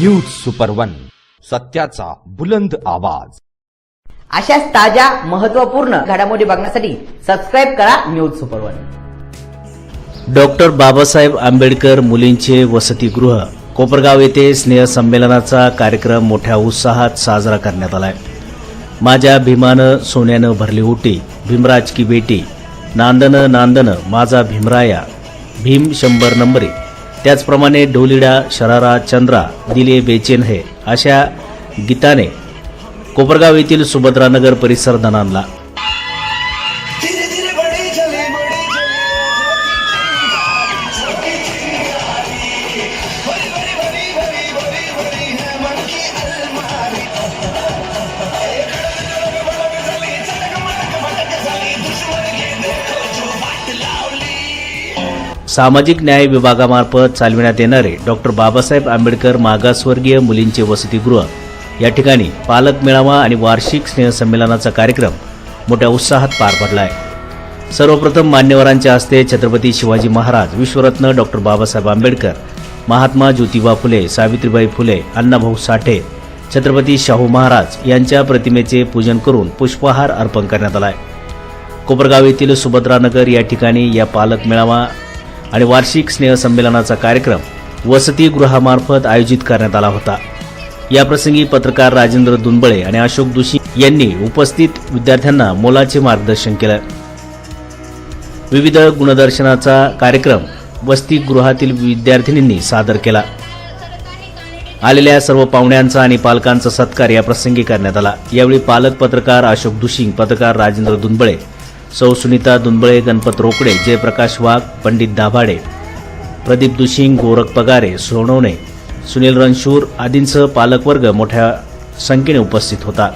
News super one सत्याचा बुलंद आवाज. अशाच ताज्या महत्त्वपूर्ण घडामोडी बघण्यासाठी सबस्क्राईब करा news super one doctor Babasaheb Ambedkar मुलींचे वसतिगृह. कोपरगाव येथे स्नेहसंमेलनाचा कार्यक्रम मोठ्या उत्साहात साजरा करण्यात आलाय. माझ्या भीमानं सोन्यानं भरली ओटी भीमराज की बेटी नांदन नांदन माझा भीमराया. भीम शंभर नंबरी. त्याचप्रमाणे ढोलिडा शरारा चंद्रा दिले बेचेन है अशा गीताने कोपरगाव येथील सुभद्रानगर परिसर धनांना सामाजिक न्याय विभागामार्फत चालविण्यात येणारे डॉक्टर बाबासाहेब आंबेडकर मागासवर्गीय मुलींचे वसतिगृह. या ठिकाणी पालक मेळावा आणि वार्षिक स्नेहसंमेलनाचा कार्यक्रम मोठ्या उत्साहात पार पडला आहे सर्वप्रथम मान्यवरांच्या हस्ते छत्रपती शिवाजी महाराज विश्वरत्न डॉक्टर बाबासाहेब आंबेडकर महात्मा ज्योतिबा फुले सावित्रीबाई फुले अण्णाभाऊ साठे छत्रपती शाहू महाराज यांच्या प्रतिमेचे पूजन करून पुष्पहार अर्पण करण्यात आला आहे कोपरगाव येथील सुभद्रानगर या ठिकाणी या पालक मेळावा आणि वार्षिक स्नेहसंमेलनाचा कार्यक्रम वसतिगृहामार्फत आयोजित करण्यात आला होता. याप्रसंगी पत्रकार राजेंद्र दुनबळे आणि अशोक दोशी यांनी उपस्थित विद्यार्थ्यांना मोलाचे मार्गदर्शन केलं. विविध गुणदर्शनाचा कार्यक्रम वसतिगृहातील विद्यार्थिनींनी सादर केला. आलेल्या सर्व पाहुण्यांचा आणि पालकांचा सत्कार या प्रसंगी करण्यात आला. यावेळी पालक पत्रकार अशोक दुशिंग पत्रकार राजेंद्र दुनबळे सौ सुनीता दुनबळे गणपत रोकडे जयप्रकाश वाघ पंडित दाभाडे प्रदीप दुशिंग गोरख पगारे सोनवणे सुनील रणशूर आदींसह पालकवर्ग मोठ्या संख्येने उपस्थित होता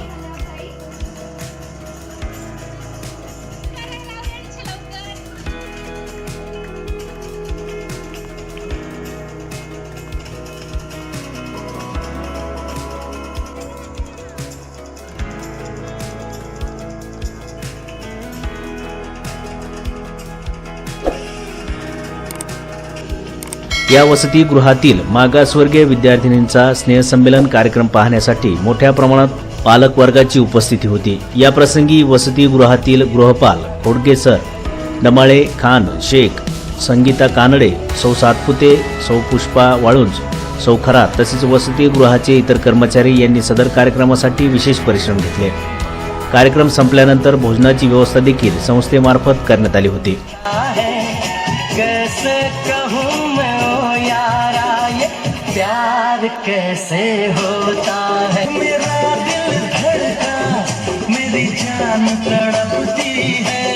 या वसतिगृहातील मागासवर्गीय विद्यार्थिनींचा स्नेहसंमेलन कार्यक्रम पाहण्यासाठी मोठ्या प्रमाणात पालकवर्गाची उपस्थिती होती. या प्रसंगी वसतिगृहातील गृहपाल खोडके सर डमाळे खान शेख संगीता कानडे सौ सातपुते सौ पुष्पा वाळुंज सौखरा तसेच वसतिगृहाचे इतर कर्मचारी यांनी सदर कार्यक्रमासाठी विशेष परिश्रम घेतले. कार्यक्रम संपल्यानंतर भोजनाची व्यवस्था देखील संस्थेमार्फत करण्यात आली होती. कैसे होता है? मेरा दिल धड़का, मेरी जान तड़पती है।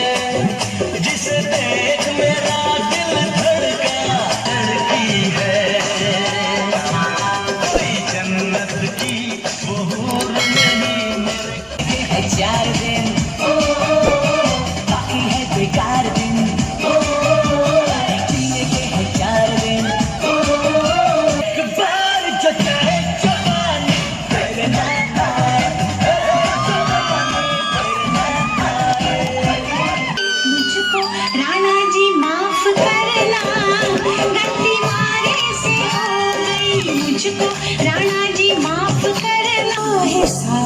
जिसे देख मेरा दिल धड़का धड़की है। कोई जन्नत की वो नहीं, मेरे चार करना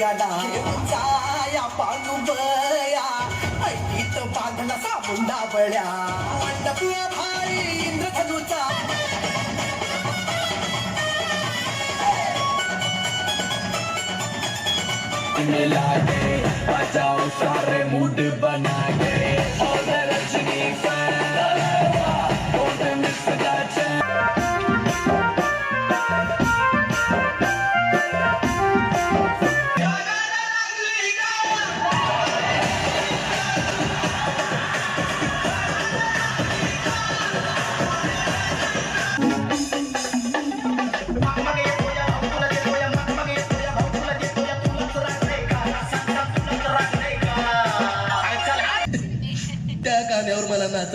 जाया पांडुबया ऐकीत बांधला साबुंडा बळ्या मंडपी भारी इंद्रधनुचा मिला के बजाओ सारे मूड बना के। और रजनी फैला कौन मिस दा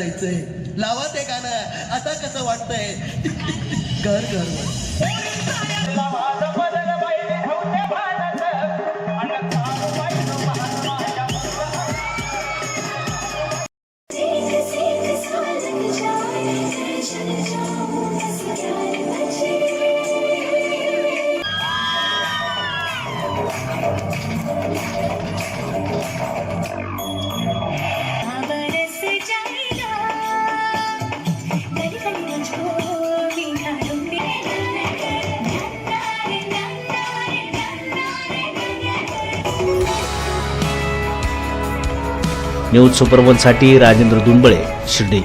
नाचायचंय लावा ते गाणं. आता कसं वाटतंय? कर कर. न्यूज सुपरवनसाठी राजेंद्र दुंबळे शिर्डी.